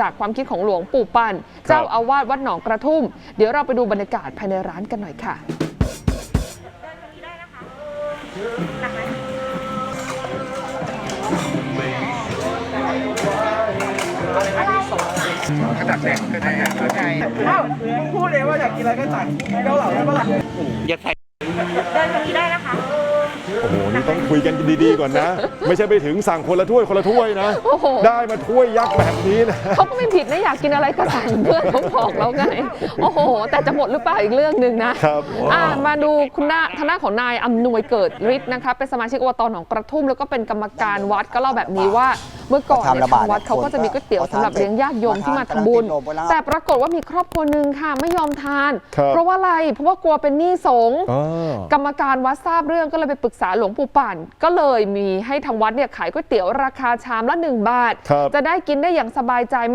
จากความคิดของหลวงปู่ปันเจ้าอาวาสวัดหนองกระทุ่ม เดี๋ยวเราไปดูบรรยากาศภายในร้านกันหน่อยค่ะอ้าวมึงพูดเลยว่าอยากกินอะไรก็สั่งเกาเหลาได้ปะล่ะ โอ้โหนี่ต้องคุยกันดีๆก่อนนะ ไม่ใช่ไปถึงสั่งคนละถ้วยคนละถ้วยนะ โอ้โห ได้มาถ้วยยักษ์แบบนี้นะ เขาก็ไม่ผิดนะอยากกินอะไรก็สั่งเพื่อนเขาบอกแล้วไง โอ้โห แต่จะหมดหรือเปล่าอีกเรื่องหนึ่งนะครับอ่ามาดูคุณหน้าทางด้านของนายอำนวยเกิดฤทธิ์นะคะเป็นสมาชิกอบตหนองกระทุ่มแล้วก็เป็นกรรมการวัดก็เล่าแบบนี้ว่าเมื่อก่อนเนี่ยทางวัดเขาก็จะมีก๋วยเตี๋ยวสำหรับเลี้ยงญาติโยมที่มาทำบุญ แต่ปรากฏว่ามีครอบครัวหนึ่งค่ะไม่ยอมทานครับเพราะว่าอะไรเพราะว่ากลัวเป็นหนี้สงฆ์อ๋อกรรมการวัดทราบเรื่องก็เลยไปปรึกษาหลวงปู่ป่าน ก็เลยมีให้ทางวัดเนี่ยขายก๋วยเตี๋ยวราคาชามละ1บาทครับจะได้กินได้อย่างสบายใจไม่